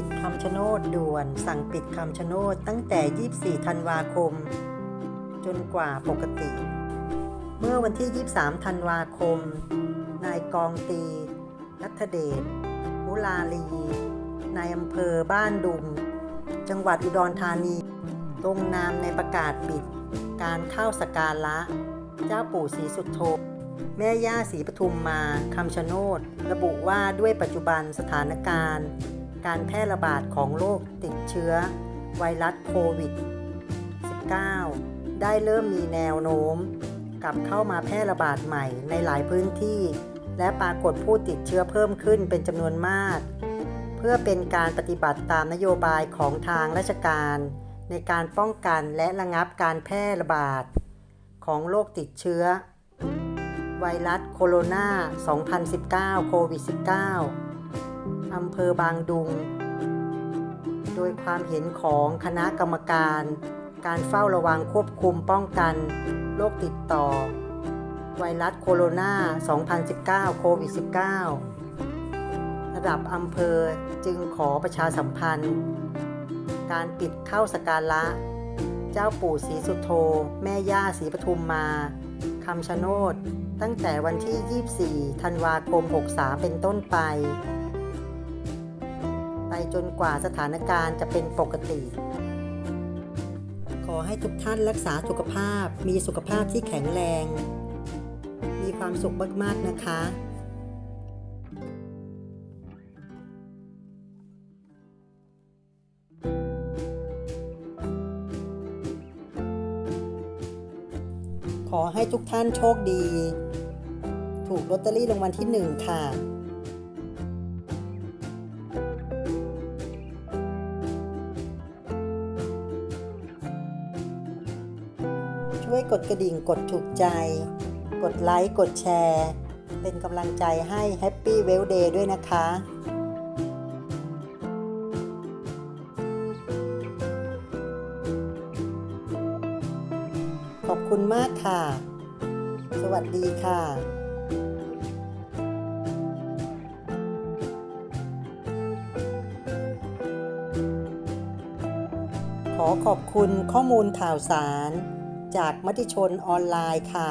ปิดคำชะโนดด่วน สั่งปิดคำชะโนดตั้งแต่ 24 ธันวาคม จนกว่าปกติ เมื่อวันที่ 23 ธันวาคม นายกองตีนัทเดชมุลาลีนายอำเภอบ้านดุง จังหวัดอุดรธานีลงนามในประกาศปิด การเข้าสการะ เจ้าปู่ศรีสุโธแม่ย่าศรีปทุมมาคำชะโนด ระบุว่าด้วยปัจจุบันสถานการณ์ การแพร่ระบาดของโรคติดเชื้อ ไวรัสโควิด -19 ได้เริ่มมีแนวโน้ม กลับเข้ามาแพร่ระบาดใหม่ในหลายพื้นที่ และปรากฏผู้ติดเชื้อเพิ่มขึ้นเป็นจำนวนมาก เพื่อเป็นการปฏิบัติตามนโยบายของทางราชการ ในการป้องกันและระงับการแพร่ระบาด ของโรคติดเชื้อ ไวรัสโคโรนา 2019 โควิด -19 อำเภอบางดุง โดยความเห็นของคณะกรรมการ การเฝ้าระวังควบคุมป้องกันโรคติดต่อ ไวรัสโคโรนา 2019 โควิด -19 ระดับอำเภอจึงขอประชาสัมพันธ์ การปิดเข้าสการะ เจ้าปู่ศรีสุโธ แม่ย่าศรีปทุมมาคำชะโนดตั้งแต่วันที่ 24 ธันวาคม 63 เป็นต้นไป จนกว่าสถานการณ์จะเป็นปกติ ขอให้ทุกท่านรักษาสุขภาพ มีสุขภาพที่แข็งแรง มีความสุขมากๆนะคะขอให้ทุกท่านโชคดี ถูกลอตเตอรี่รางวัลที่หนึ่งค่ะ ช่วยกดกระดิ่งกดถูกใจ กดไลค์กดแชร์ เป็นกำลังใจให้แฮปปี้เวลเดย์ด้วยนะคะขอบคุณมากค่ะ สวัสดีค่ะขอขอบคุณข้อมูลข่าวสาร จากมติชนออนไลน์ค่ะ